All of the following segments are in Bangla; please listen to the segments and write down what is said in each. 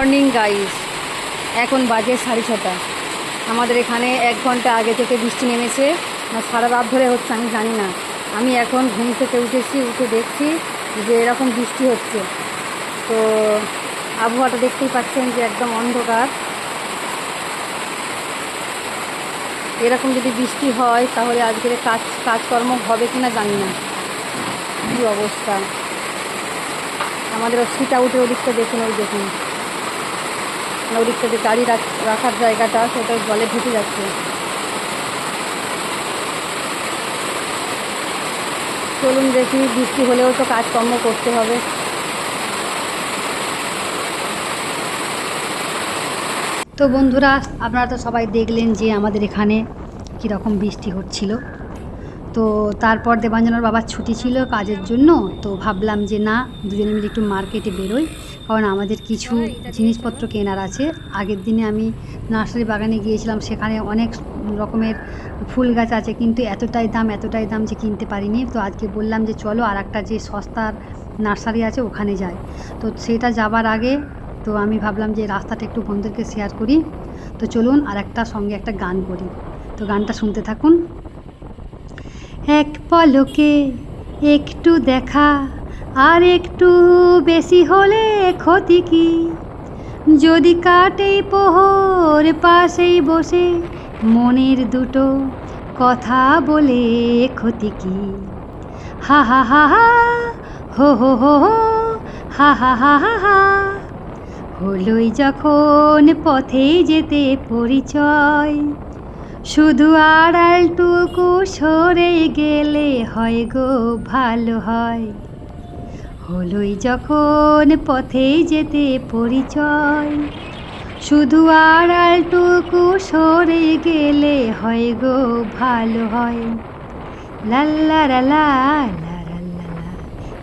মর্নিং গাইস এখন বাজে সাড়ে ছটা। আমাদের এখানে এক ঘণ্টা আগে থেকে বৃষ্টি নেমেছে। না, সারা রাত ধরে হচ্ছে, আমি জানি না। আমি এখন ঘুম থেকে উঠেছি, উঠে দেখছি যে এরকম বৃষ্টি হচ্ছে। তো, আবহাওয়াটা দেখতেই পাচ্ছেন যে একদম অন্ধকার। এরকম যদি বৃষ্টি হয়, তাহলে আজকের কাজ, কাজকর্ম হবে কি না জানি না। কী অবস্থা? আমাদের সিট আউটের ওদিকটা দেখুন, ওই দেখুন। ওদিকটা যে গাড়ি রাখার জায়গাটা সেটা জলে ঢুকে যাচ্ছে। চলুন দেখি, বৃষ্টি হলেও তো কাজকর্ম করতে হবে। তো বন্ধুরা, আপনারা তো সবাই দেখলেন যে আমাদের এখানে কীরকম বৃষ্টি হচ্ছিল। তো তারপর দেবাঞ্জনার বাবার ছুটি ছিল কাজের জন্য, তো ভাবলাম যে না, দুজনে মিলে একটু মার্কেটে বেরোই। কারণ আমাদের কিছু জিনিসপত্র কেনার আছে। আগের দিনে আমি নার্সারি বাগানে গিয়েছিলাম, সেখানে অনেক রকমের ফুল গাছ আছে, কিন্তু এতটাই দাম এতটাই দাম যে কিনতে পারিনি। তো আজকে বললাম যে চলো আর একটা যে সস্তার নার্সারি আছে, ওখানে যাই। তো সেটা যাবার আগে তো আমি ভাবলাম যে রাস্তাটা একটু বন্ধুদেরকে শেয়ার করি। তো চলুন আর একটা সঙ্গে একটা গান করি। তো গানটা শুনতে থাকুন। এক পলকে একটু দেখা আর একটু বেশি হলে ক্ষতি কি? যদি কাটে পোহর পাশেই বসে, মনের দুটো কথা বলে ক্ষতি কি? হা হা হা হা, হো হো হো হো, হা হা হা হা হা, হলোই যখন পথে যেতে পরিচয়, শুধু আড়ালটুকু সরে গেলে হয় গো, ভালো হয়। হলোই যখন পথে যেতে পরিচয়। শুধু আড়ালটুকু সরে গেলে হয় গো, ভালো হয়। লা লা লা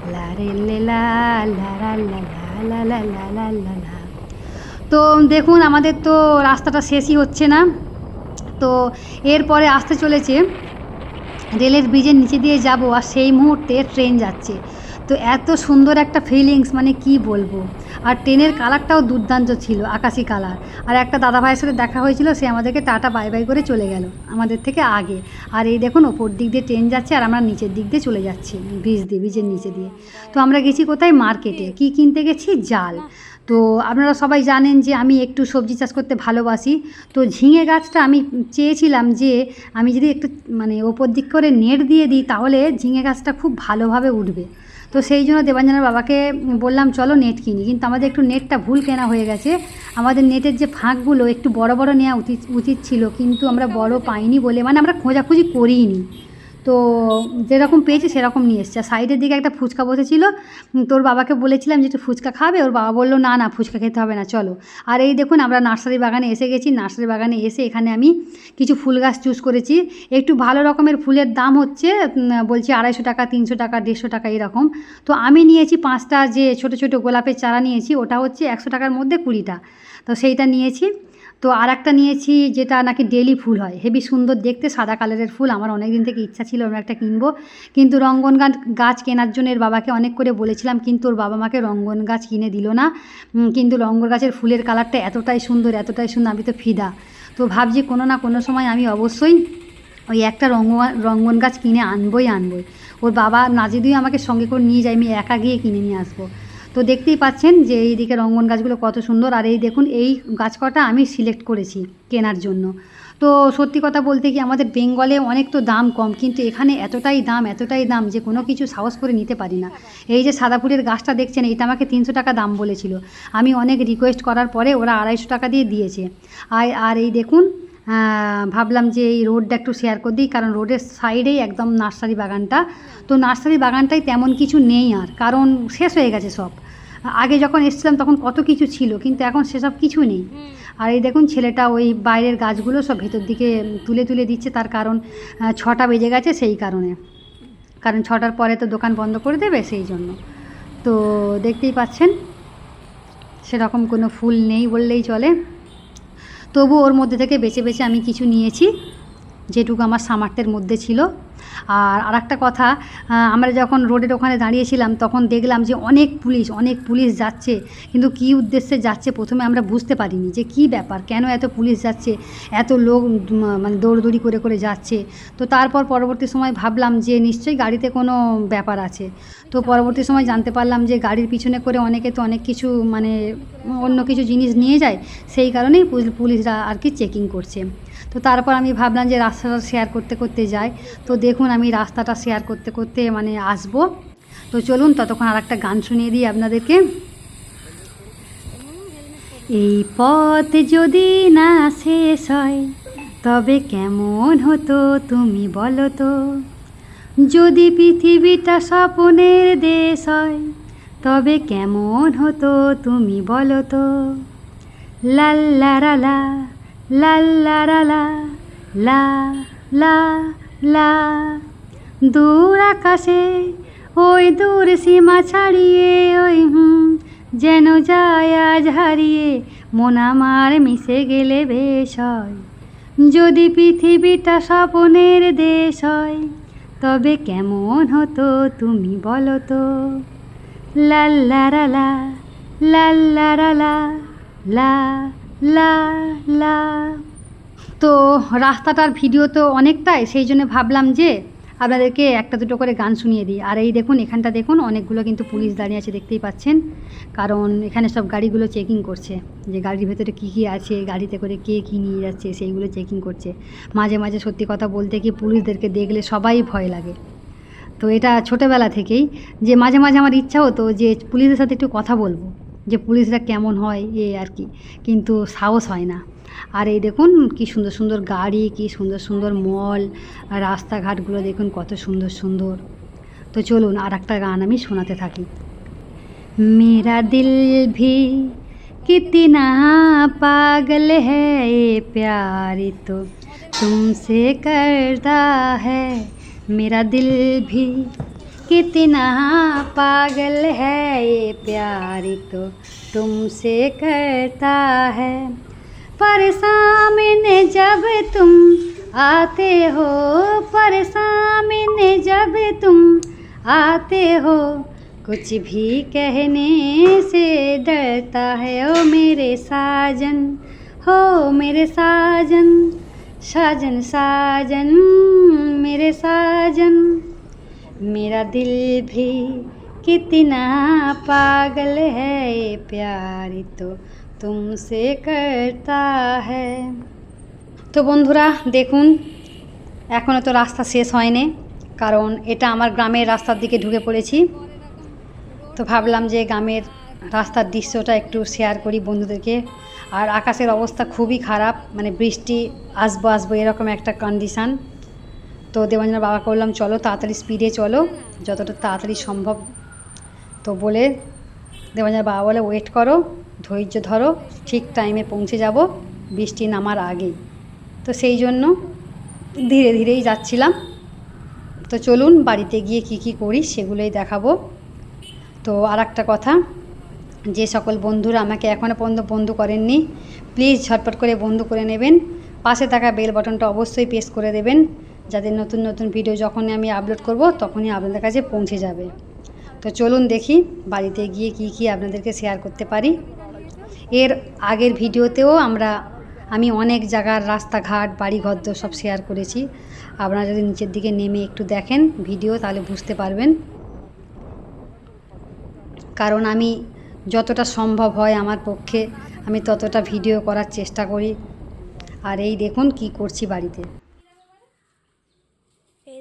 লা রে লা লা লা লা লা লা লা লা লা লা। তো দেখুন, আমাদের তো রাস্তাটা শেষই হচ্ছে না। তো এরপরে আসতে চলেছে। রেলের ব্রিজের নিচে দিয়ে যাব, আর সেই মুহূর্তে ট্রেন যাচ্ছে। তো এত সুন্দর একটা ফিলিংস মানে কি বলব? আর ট্রেনের কালারটাও দুর্দান্ত ছিল, আকাশি কালার আর একটা দাদা ভাইয়ের সাথে দেখা হয়েছিল, সে আমাদেরকে টাটা বাই বাই করে চলে গেল, আমাদের থেকে আগে। আর এই দেখুন, ওপর দিক দিয়ে ট্রেন যাচ্ছে, আর আমরা নিচের দিক দিয়ে চলে যাচ্ছি ব্রিজ দিয়ে ব্রিজের নিচে দিয়ে। তো আমরা গেছি কোথায়? মার্কেটে কি কিনতে গেছি? জাল। তো আপনারা সবাই জানেন যে আমি একটু সবজি চাষ করতে ভালোবাসি। তো ঝিঙে গাছটা আমি চেয়েছিলাম যে আমি যদি একটু মানে ওপর দিক করে নেট দিয়ে দিই, তাহলে ঝিঙে গাছটা খুব ভালোভাবে উঠবে। তো সেই জন্য দেবাঞ্জনার বাবাকে বললাম, চলো নেট কিনি। কিন্তু আমাদের একটু নেটটা ভুল কেনা হয়ে গেছে। আমাদের নেটের যে ফাঁকগুলো একটু বড় বড় নেওয়া উচিত উচিত ছিল, কিন্তু আমরা বড় পাইনি বলে মানে আমরা খোঁজাখুঁজি করিনি তো যেরকম পেয়েছি সেরকম নিয়ে এসছে। আর সাইডের দিকে একটা ফুচকা বসেছিল তোর বাবাকে বলেছিলাম যে, একটু ফুচকা খাবে? ওর বাবা বলল, না না, ফুচকা খেতে হবে না, চলো। আর এই দেখুন, আমরা নার্সারি বাগানে এসে গেছি। নার্সারি বাগানে এসে এখানে আমি কিছু ফুল গাছ চুজ করেছি। একটু ভালো রকমের ফুলের দাম হচ্ছে বলছি আড়াইশো টাকা, তিনশো টাকা, দেড়শো টাকা, এরকম। তো আমি নিয়েছি পাঁচটা যে ছোট ছোট গোলাপের চারা নিয়েছি, ওটা হচ্ছে একশো টাকার মধ্যে কুড়িটা। তো সেইটা নিয়েছি। তো আর একটা নিয়েছি যেটা নাকি ডেলি ফুল হয়। হেবি সুন্দর দেখতে, সাদা কালারের ফুল। আমার অনেক দিন থেকে ইচ্ছা ছিল আমরা একটা কিনবো। কিন্তু রঙ্গন গাছ গাছ কেনার জন্য এর বাবাকে অনেক করে বলেছিলাম, কিন্তু ওর বাবা মাকে রঙ্গন গাছ কিনে দিল না। কিন্তু রঙ্গন গাছের ফুলের কালারটা এতটাই সুন্দর এতটাই সুন্দর, আমি তো ফিদা। তো ভাবছি কোনো না কোনো সময় আমি অবশ্যই ওই একটা রঙ্গ, রঙ্গন গাছ কিনে আনবই আনবই। ওর বাবা না যদিও আমাকে সঙ্গে করে নিয়ে যায়, আমি একা গিয়ে কিনে নিয়ে আসব। তো দেখতেই পাচ্ছেন যে এইদিকে রঙ্গন গাছগুলো কত সুন্দর, আর এই দেখুন, এই গাছ কটা আমি সিলেক্ট করেছি কেনার জন্য। তো সত্যি কথা বলতে কি আমাদের বেঙ্গলে অনেক তো দাম কম, কিন্তু এখানে এতটাই দাম এতটাই দাম যে কোনো কিছু সাহস করে নিতে পারি না। এই যে সাদা ফুলের গাছটা দেখছেন, এইটা আমাকে তিনশো টাকা দাম বলেছিল। আমি অনেক রিকোয়েস্ট করার পরে ওরা আড়াইশো টাকা দিয়ে দিয়েছে। আর আর এই দেখুন ভাবলাম যে এই রোডটা একটু শেয়ার করে দিই কারণ রোডের সাইডেই একদম নার্সারি বাগানটা। তো নার্সারি বাগানটাই তেমন কিছু নেই আর কারণ শেষ হয়ে গেছে সব। আগে যখন এসেছিলাম তখন কত কিছু ছিল কিন্তু এখন সেসব কিছু নেই। আর এই দেখুন ছেলেটা ওই বাইরের গাছগুলো সব ভেতর দিকে তুলে তুলে দিচ্ছে তার কারণ ছটা বেজে গেছে সেই কারণে। কারণ ছটার পরে তো দোকান বন্ধ করে দেবে সেই জন্য। তো দেখতেই পাচ্ছেন সেরকম কোনো ফুল নেই বললেই চলে। তবু ওর মধ্যে থেকে বেছে বেছে আমি কিছু নিয়েছি। যেটুকু আমার সামর্থ্যের মধ্যে ছিল। আর আরেকটা কথা আমরা যখন রোডের ওখানে দাঁড়িয়েছিলাম, তখন দেখলাম যে অনেক পুলিশ অনেক পুলিশ যাচ্ছে। কিন্তু কী উদ্দেশ্যে যাচ্ছে প্রথমে আমরা বুঝতে পারিনি যে কী ব্যাপার, কেন এত পুলিশ যাচ্ছে, এত লোক মানে দৌড়দৌড়ি করে করে যাচ্ছে। তো তারপর পরবর্তী সময় ভাবলাম যে নিশ্চয়ই গাড়িতে কোনো ব্যাপার আছে। তো পরবর্তী সময় জানতে পারলাম যে গাড়ির পিছনে করে অনেকে তো অনেক কিছু মানে অন্য কিছু জিনিস নিয়ে যায়, সেই কারণেই পুল- পুলিশরা আর কি চেকিং করছে। তো তারপর আমি ভাবলাম যে রাস্তাটা শেয়ার করতে করতে যাই। তো দেখুন আমি রাস্তাটা শেয়ার করতে করতে মানে আসব। তো চলুন ততক্ষণ আর একটা গান শুনিয়ে দিই আপনাদেরকে। এই পথ যদি না শেষ হয়, তবে কেমন হতো তুমি বলো তো? যদি পৃথিবীটা স্বপনের দেশ হয়, তবে কেমন হতো তুমি বলো তো? লাল্লারালা লাল্লারালা লা লা লা দূর আকাশে, ওই দূর সীমা ছাড়িয়ে, ওই, হুম, যেন যায় আজ হারিয়ে। মন আমার মিশে গেলে বেশ হয়। যদি পৃথিবীটা স্বপনের দেশ হয়, তবে কেমন হতো তুমি বলো তো? লাল্লারালা লাল্লারালা লা লা লা লা। তো রাস্তাটার ভিডিও তো অনেকটাই, সেই জন্য ভাবলাম যে আপনাদেরকে একটা দুটো করে গান শুনিয়ে দিই। আর এই দেখুন, এখানটা দেখুন, অনেকগুলো কিন্তু পুলিশ দাঁড়িয়ে আছে, দেখতেই পাচ্ছেন। কারণ এখানে সব গাড়িগুলো চেকিং করছে, যে গাড়ির ভেতরে কী কী আছে, গাড়িতে করে কে কী নিয়ে যাচ্ছে, সেইগুলো চেকিং করছে। মাঝে মাঝে সত্যি কথা বলতে কি পুলিশদেরকে দেখলে সবাই ভয় লাগে। তো এটা ছোটোবেলা থেকেই, যে মাঝে মাঝে আমার ইচ্ছা হতো যে পুলিশের সাথে একটু কথা বলব। যে পুলিশরা কেমন হয় এ আর কি কিন্তু সাহস হয় না আর এই দেখুন কি সুন্দর সুন্দর গাড়ি কি সুন্দর সুন্দর মল আর রাস্তাঘাটগুলো দেখুন কত সুন্দর সুন্দর তো চলুন আর একটা গান আমি শোনাতে থাকি मेरा दिल भी कितना पागल है ये प्यार तो तुमसे करता है मेरा दिल भी कितना पागल है ये प्यार तो तुमसे करता है। पर सामने जब तुम आते हो, पर सामने जब तुम आते हो, कुछ भी कहने से डरता है, ओ मेरे साजन, हो मेरे साजन साजन साजन, मेरे साजन। मेरा दिल भी कितना पागल है ये प्यार तो तुमसे करता है তো বন্ধুরা দেখুন এখনও তো রাস্তা শেষ হয়নি কারণ এটা আমার গ্রামের রাস্তার দিকে ঢুকে পড়েছি তো ভাবলাম যে গ্রামের রাস্তার দৃশ্যটা একটু শেয়ার করি বন্ধুদেরকে আর আকাশের অবস্থা খুবই খারাপ মানে বৃষ্টি আসবো আসবো এরকম একটা কন্ডিশান তো দেবাঞ্জনের বাবা করলাম চলো তাড়াতাড়ি স্পিডে চলো, যতটা তাড়াতাড়ি সম্ভব। তো বলে দেবাঞ্জনের বাবা বলে ওয়েট করো, ধৈর্য ধরো, ঠিক টাইমে পৌঁছে যাব, বৃষ্টি নামার আগেই। তো সেই জন্য ধীরে ধীরেই যাচ্ছিলাম। তো চলুন বাড়িতে গিয়ে কি কি করি সেগুলোই দেখাবো। তো আর একটা কথা, যে সকল বন্ধুরা আমাকে এখনও পর্যন্ত বন্ধু করেননি প্লিজ ঝটপট করে বন্ধু করে নেবেন। পাশে থাকা বেল বাটনটা অবশ্যই প্রেস করে দেবেন। যাতে নতুন নতুন ভিডিও যখনই আমি আপলোড করব, তখনই আপনাদের কাছে পৌঁছে যাবে। তো চলুন দেখি, বাড়িতে গিয়ে কি কি আপনাদেরকে শেয়ার করতে পারি। এর আগের ভিডিওতেও আমরা, আমি অনেক জায়গার রাস্তাঘাট, বাড়িঘর দর সব শেয়ার করেছি। আপনারা যদি নিচের দিকে নেমে একটু দেখেন ভিডিও তাহলে বুঝতে পারবেন। কারণ আমি যতটা সম্ভব হয় আমার পক্ষে, আমি ততটা ভিডিও করার চেষ্টা করি। আর এই দেখুন কি করছি বাড়িতে।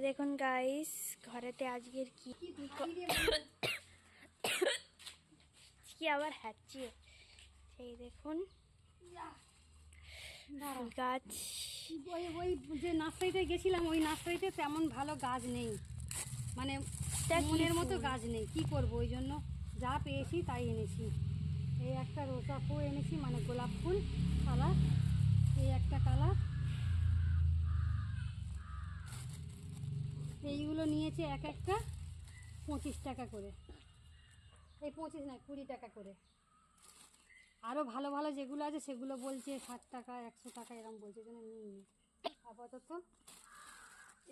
দেখুন গাইস ঘরেতে আজকের কি? কি আবার হ্যাচি এই দেখুন গাছ। ওই ওই যে নার্সারিতে গেছিলাম ওই নার্সারিতে তেমন ভালো গাছ নেই। মানে মনের মতো গাছ নেই। কি করব? ওই জন্য যা পেয়েছি তাই এনেছি। এই একটা রোজা ফুল এনেছি মানে গোলাপ ফুল কালার। এই একটা কালার। এইগুলো নিয়েছে এক একটা পঁচিশ টাকা করে। এই পঁচিশ না, কুড়ি টাকা করে। আরও ভালো ভালো যেগুলো আছে সেগুলো বলছে, ষাট টাকা, একশো টাকা এরকম বলছে যেন নিই। আপাতত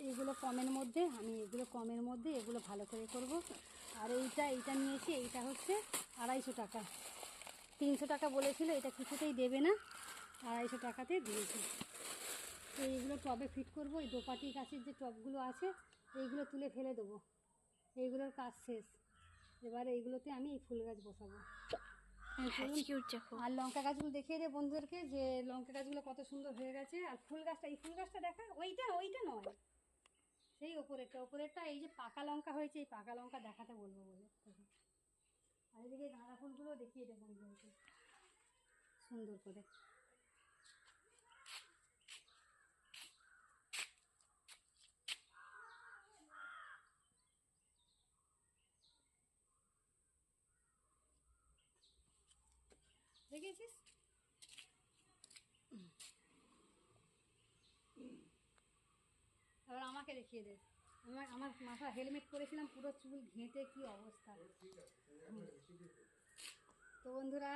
এইগুলো কমের মধ্যে, আমি এগুলো কমের মধ্যে এগুলো ভালো করে করব। আর এইটা এইটা নিয়েছি, এইটা হচ্ছে আড়াইশো টাকা। তিনশো টাকা বলেছিল, এটা কিছুতেই দেবে না। আড়াইশো টাকাতে দিয়েছি। তো এইগুলো টবে ফিট করব, এই দোপাটি গাছের যে টবগুলো আছে এইগুলো তুলে ফেলে দেবো। এইগুলোর কাজ শেষ। এবার এইগুলোতে আমি এই ফুল গাছ বসাবো। হ্যাচকি আর লঙ্কা গাছগুলো দেখিয়ে দে বন্ধুদেরকে যে লঙ্কা গাছগুলো কত সুন্দর হয়ে গেছে। আর ফুল গাছটা এই ফুল গাছটা দেখা ওইটা ওইটা নয়। সেই ওপরেরটা ওপরেরটা এই যে পাকা লঙ্কা হয়েছে এই পাকা লঙ্কা দেখাতে বলব বলে। আর এদিকে গাঁদা ফুলগুলো দেখিয়ে দে বন্ধুদেরকে। সুন্দর করে। দেখেছিস এবার আমাকে দেখিয়ে দে। আমার আমার মাথা হেলমেট পরেছিলাম, পুরো চুল ঘেঁটে, কি অবস্থা। তো বন্ধুরা,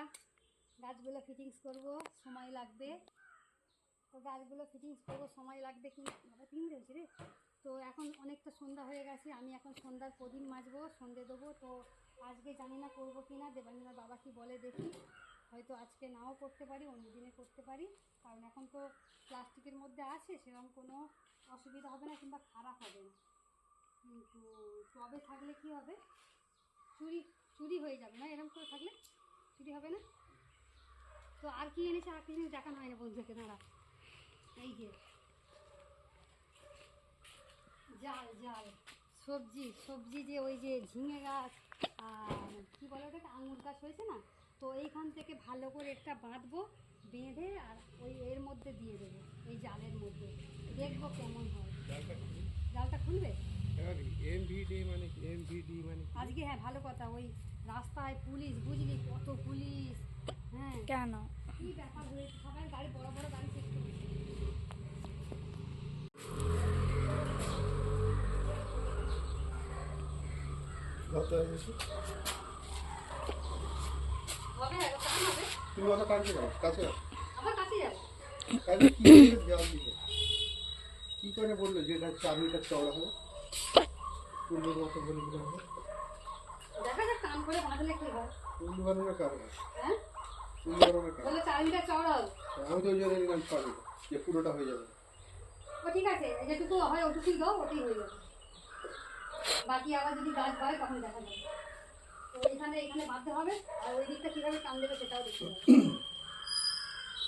গাছগুলো ফিটিংস করব, সময় লাগবে। তো গাছগুলো ফিটিংস করব, সময় লাগবে কিন্তু তিন দিয়েছি রে। তো এখন অনেকটা সন্ধ্যা হয়ে গেছে, আমি এখন সন্ধ্যার প্রদীপ মাজবো, সন্ধে দেবো। তো আজকে জানি না করব কি না দেবাঞ্জনার বাবা কি বলে দেখি। হয়তো আজকে নাও করতে পারি, অন্য দিনে করতে পারি। কারণ এখন তো প্লাস্টিকের মধ্যে আছে, সেরকম কোনো অসুবিধা হবে না কিংবা খারাপ হবে না। কিন্তু টবে থাকলে কি হবে? চুরি চুরি হয়ে যাবে না? এরকম করে থাকলে চুরি হবে না? তো আর কি এনেছে, আর কিছু দেখানো হয় না বন্ধুকে, দাঁড়া। এই যে। জাল জাল। সবজি সবজি যে ওই যে ঝিঙে গাছ আর কি বলে ওটাকে? আঙুর গাছ হয়েছে না? তো এইখান থেকে ভালো করে একটা বাঁধবো বেঁধে আর ওই এর মধ্যে দিয়ে দেবো এই জালের মধ্যে। দেখব কেমন হয়। জালটা খুলবে? মানে এমভিডি মানে কি? আজকে হ্যাঁ ভালো কথা ওই রাস্তায় পুলিশ বুঝলি? কত পুলিশ হ্যাঁ। কেন? কি ব্যাপার হয়েছে? সবাই গাড়ি বড় বড় গাড়ি চেক করছে। হয়ে গেছে? হবে এবার কাম হবে তুমি অত কাছে যাও কাছে যাও আমার কাছে যাব কাছে কি করে দেওয়াল দিবে কি করে বলল যে এটা চার মিটার চওড়া হবে? পূর্ণ মতো বলে দিলে হবে? দেখা যাক কাম করে বাঁধলে কি হয়। পূর্ণ বানানোর কারণ হ্যাঁ? পূর্ণ বানানোর কারণ বলে চার মিটার চওড়া হবে। আমি তো ওই জন্য নিলাম ছ মিটার যে পুরোটা হয়ে যাবে। ও ঠিক আছে যেটুকু হয় ওটুকুই দাও ওটাই হয়ে যাবে। বাকি আবার যদি গাছ বাড়ে তখন দেখা যাবে। তো এইখানে এখানে বাঁধতে হবে। আর ওই দিকটা কীভাবে কাম দেবে সেটাও দেখতে হবে।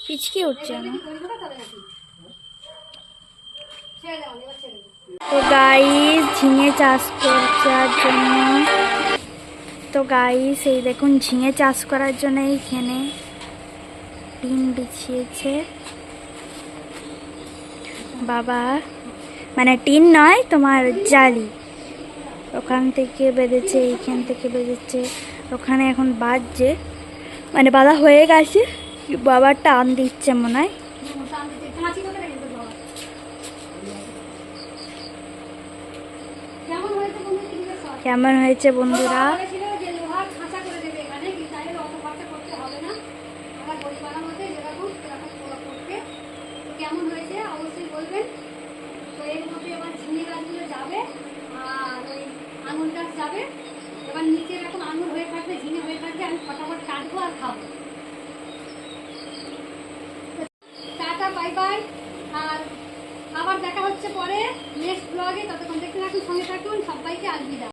পিচকি উঠছে তো গাইস ঝিঙে চাষ করার জন্য। তো গাইস এই দেখুন ঝিঙে চাষ করার জন্য এইখানে টিন বিছিয়েছে। বাবা মানে টিন নয় তোমার জালি। ওখান থেকে বেঁধেছে এইখান থেকে বেঁধেছে। ওখানে এখন বাজছে। মানে বাধা হয়ে গেছে। বাবা টান দিচ্ছে মনে হয়? কেমন হয়েছে বন্ধুরা? কেমন হয়েছে? অবশ্যই বলবেন। তো এর মধ্যে এবার ঝিঙে গাছগুলো যাবে। গাছ যাবে, এবার নিচে এরকম আঙুল হয়ে থাকবে, ঝিঙে হয়ে থাকবে, আমি ফটাফট কাটবো আর খাব। Tata, bye bye. আর আবার দেখা হচ্ছে পরে নেক্সট ব্লগে ততক্ষণ দেখতে থাকুন, সঙ্গে থাকুন, সবাইকে আলবিদা।